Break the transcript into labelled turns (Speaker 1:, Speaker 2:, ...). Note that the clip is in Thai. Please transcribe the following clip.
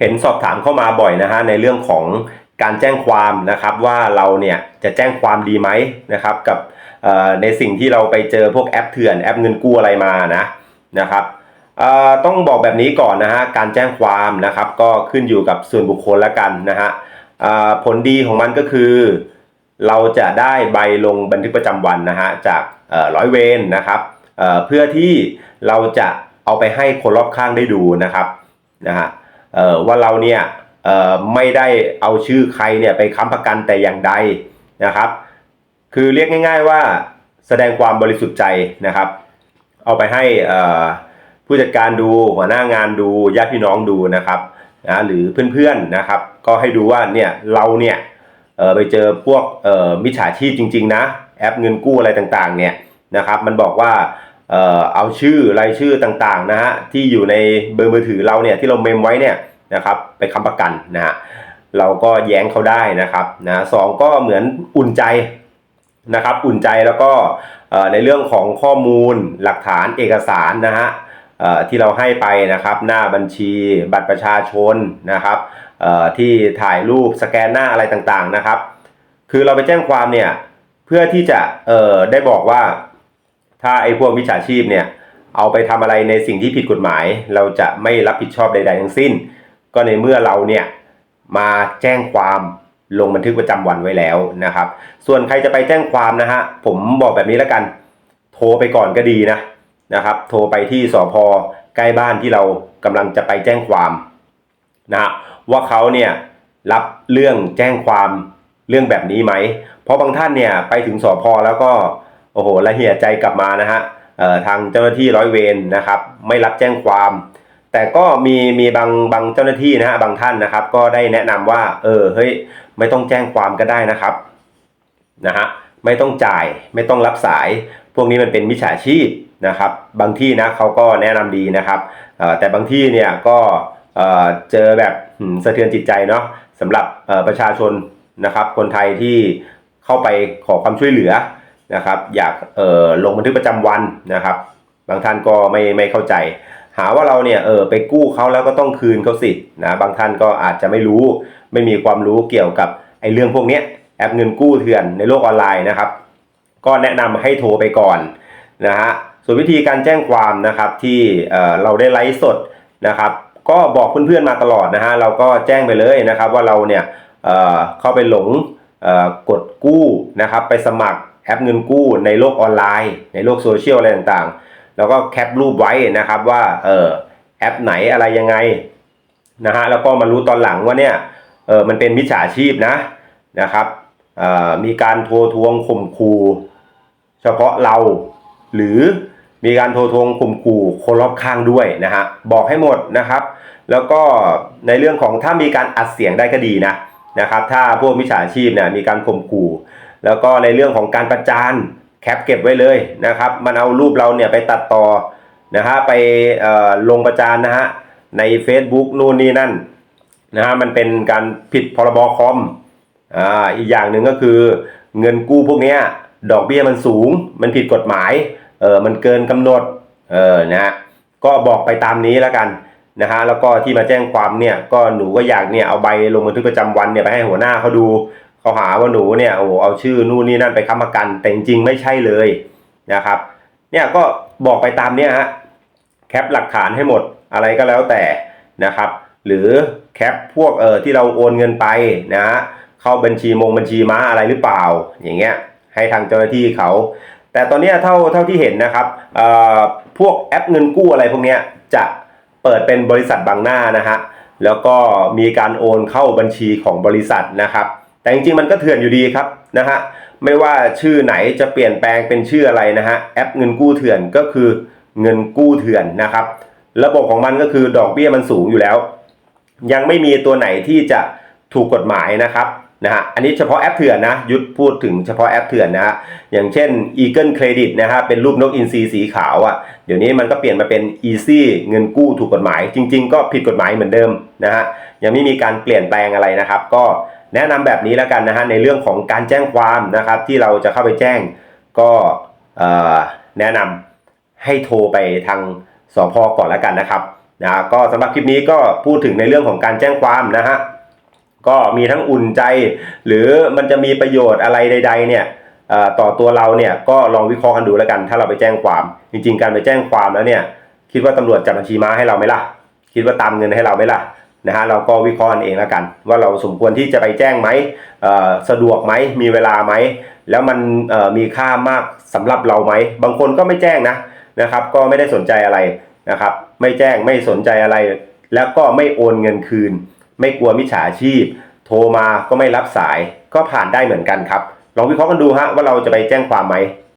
Speaker 1: เห็นสอบถามเข้ามาบ่อยนะฮะในเรื่องของการแจ้งความนะครับว่าเราเนี่ยจะแจ้งความดีไหมนะครับกับในสิ่งที่เราไปเจอพวกแอปเถื่อนแอปเงินกู้อะไรมานะนะครับต้องบอกแบบนี้ก่อนนะฮะการแจ้งความนะครับก็ขึ้นอยู่กับส่วนบุคคลละกันนะฮะผลดีของมันก็คือ เราจะได้ใบลงบันทึกประจำวันนะฮะจากร้อยเวรนะครับเพื่อที่เราจะเอาไปให้คนรอบข้างได้ดูนะครับนะฮะ ว่าเราเนี่ยไม่ได้เอาชื่อใครเนี่ยไปค้ำประกันแต่อย่างใดนะครับ คือเรียกง่าย ๆว่าแสดงความบริสุทธิ์ใจนะครับ เอาไปให้ผู้จัดการดูหัวหน้างานดูญาติพี่น้องดูนะครับนะหรือเพื่อนๆนะครับ ก็ให้ดูว่าเนี่ยเราเนี่ยไปเจอพวกมิจฉาชีพจริง ๆ นะ แอปเงินกู้อะไรต่างๆเนี่ยนะครับ มันบอกว่าเอ่อเอาชื่อรายชื่อต่างๆนะฮะที่อยู่ในเบอร์มือถือเราเนี่ยที่เราเมมไว้เนี่ย นะครับ ไปค้ำประกันนะฮะเราก็แย้งเขาได้นะครับนะสองก็เหมือนอุ่นใจนะครับ อุ่นใจแล้วก็ในเรื่องของข้อมูลหลักฐานเอกสารนะฮะที่เราให้ไปนะครับ หน้าบัญชีบัตรประชาชนนะครับที่ถ่ายรูปสแกนหน้าอะไรต่างๆนะครับ คือเราไปแจ้งความเนี่ยเพื่อที่จะได้บอกว่าถ้าไอ้พวกมิจฉาชีพเนี่ยเอาไปทำอะไรในสิ่งที่ผิดกฎหมาย เราจะไม่รับผิดชอบใด ๆ ทั้งสิ้น ก็ในเมื่อเราเนี่ยมาแจ้งความลงบันทึกประจำวันไว้แล้วนะครับ ส่วนใครจะไปแจ้งความนะฮะผมบอกแบบนี้แล้วกัน โทรไปก่อนก็ดีนะนะครับ โทรไปที่สพใกล้บ้านที่เรากำลังจะไปแจ้งความนะฮะว่าเขาเนี่ยรับเรื่องแจ้งความเรื่องแบบนี้ไหม เพราะบางท่านเนี่ยไปถึงสพแล้วก็โอ้โหละเหียใจกลับมานะฮะทางเจ้าหน้าที่ร้อยเวรนะครับ ไม่รับแจ้งความ แต่ก็มีมีบางบางเจ้าหน้าที่นะฮะบางท่านนะครับ ก็ได้แนะนำว่า เออเฮ้ยไม่ต้องแจ้งความก็ได้นะครับนะฮะไม่ต้องจ่ายไม่ต้องรับสาย พวกนี้มันเป็นมิจฉาชีพนะครับ บางที่นะเขาก็แนะนำดีนะครับแต่บางที่เนี่ยก็เเจอแบบสะเทือนจิตใจเนาะสำหรับประชาชนนะครับ คนไทยที่เข้าไปขอความช่วยเหลือนะครับ อยากลงบันทึกประจำวันนะครับ บางท่านก็ไม่ไม่เข้าใจ หาว่าเราเนี่ยเออไปกู้เขาแล้วก็ต้องคืนเขาสินะบางท่านก็อาจจะไม่รู้ไม่มีความรู้เกี่ยวกับไอ้เรื่องพวกนี้แอปเงินกู้เถื่อนในโลกออนไลน์นะครับ ก็แนะนำให้โทรไปก่อนนะฮะส่วนวิธีการแจ้งความนะครับที่เออเราได้ไลฟ์สดนะครับ ก็บอกเพื่อนๆมาตลอดนะฮะเราก็แจ้งไปเลยนะครับ ว่าเราเนี่ยเออเข้าไปหลงเออกดกู้นะครับ ไปสมัครแอปเงินกู้ในโลกออนไลน์ ในโลกโซเชียลอะไรต่างๆ แล้วก็แคปรูปไว้นะครับว่าเออแอปไหนอะไรยังไงนะฮะแล้วก็มารู้ตอนหลังว่าเนี่ยเออมันเป็นมิจฉาชีพนะนะครับเอ่อมีการโทรทวงข่มขู่เฉพาะเรา หรือมีการโทรทวงข่มขู่คนรอบข้างด้วยนะฮะบอกให้หมดนะครับ แล้วก็ในเรื่องของถ้ามีการอัดเสียงได้ก็ดีนะนะครับ ถ้าพวกมิจฉาชีพเนี่ยมีการข่มขู่ แล้วก็ในเรื่องของการประจาน แคปเก็บไว้เลยนะครับ มันเอารูปเราเนี่ยไปตัดต่อนะฮะไปลงประจานนะฮะใน Facebook นู่นนี่นั่นนะฮะมันเป็นการผิดพรบคอมอ่าอีกอย่างหนึ่งก็คือเงินกู้พวกเนี้ยดอกเบี้ยมันสูง มันผิดกฎหมายเออมันเกินกำหนดเออนะฮะก็บอกไปตามนี้แล้วกันนะฮะแล้วก็ที่มาแจ้งความเนี่ยก็หนูก็อยากเนี่ยเอาใบลงบันทึกประจำวันเนี่ยไปให้หัวหน้าเขาดู เขาหาว่าหนูเนี่ยโอ้โหเอาชื่อนู่นนี่นั่นไปค้ำประกัน แต่จริงๆไม่ใช่เลยนะครับ เนี่ยก็บอกไปตามเนี่ยฮะแคปหลักฐานให้หมดอะไรก็แล้วแต่นะครับ หรือแคปพวกเออที่เราโอนเงินไปนะฮะเข้าบัญชีมงบัญชีม้าอะไรหรือเปล่า อย่างเงี้ยให้ทางเจ้าหน้าที่เขา แต่ตอนนี้เท่าเท่าที่เห็นนะครับเอ่อพวกแอปเงินกู้อะไรพวกเนี้ยจะเปิดเป็นบริษัทบางหน้านะฮะแล้วก็มีการโอนเข้าบัญชีของบริษัทนะครับ แต่จริงๆมันก็เถื่อนอยู่ดีครับนะฮะไม่ว่าชื่อไหนจะเปลี่ยนแปลงเป็นชื่ออะไรนะฮะแอปเงินกู้เถื่อนก็คือเงินกู้เถื่อนนะครับ ระบบของมันก็คือดอกเบี้ยมันสูงอยู่แล้ว ยังไม่มีตัวไหนที่จะถูกกฎหมายนะครับ นะฮะ อันนี้เฉพาะแอปเถื่อนนะ ยุทธพูดถึงเฉพาะแอปเถื่อนนะฮะ อย่างเช่น Eagle Credit นะฮะ เป็นรูปนกอินทรีสีขาวอะ่ะ เดี๋ยวนี้มันก็เปลี่ยนมาเป็น Easy เงินกู้ถูกกฎหมาย จริง ๆ ก็ผิดกฎหมายเหมือนเดิมนะฮะ ยังไม่มีการเปลี่ยนแปลงอะไรนะครับ ก็แนะนำแบบนี้แล้วกันนะฮะ ในเรื่องของการแจ้งความนะครับ ที่เราจะเข้าไปแจ้ง ก็แนะนำให้โทรไปทางสพก่อนแล้วกันนะครับนะก็สำหรับคลิปนี้ก็พูดถึงในเรื่องของการแจ้งความนะฮะ ก็มีทั้งอุ่นใจ หรือมันจะมีประโยชน์อะไรใด ๆ เนี่ยต่อตัวเราเนี่ยก็ลองวิเคราะห์กันดูแล้วกัน ถ้าเราไปแจ้งความ จริง ๆ การไปแจ้งความแล้วเนี่ยคิดว่าตำรวจจับบัญชีม้าให้เราไหมล่ะ คิดว่าตามเงินให้เราไหมล่ะนะฮะเราก็วิเคราะห์เองแล้วกัน ว่าเราสมควรที่จะไปแจ้งไหมสะดวกไหมมีเวลาไหมแล้วมันมีค่ามากสำหรับเราไหมบางคนก็ไม่แจ้งนะนะครับ ก็ไม่ได้สนใจอะไรนะครับ ไม่แจ้งไม่สนใจอะไร แล้วก็ไม่โอนเงินคืน ไม่กลัวมิจฉาชีพ โทรมาก็ไม่รับสายก็ผ่านได้เหมือนกันครับ ลองวิเคราะห์กันดูฮะว่าเราจะไปแจ้งความไหม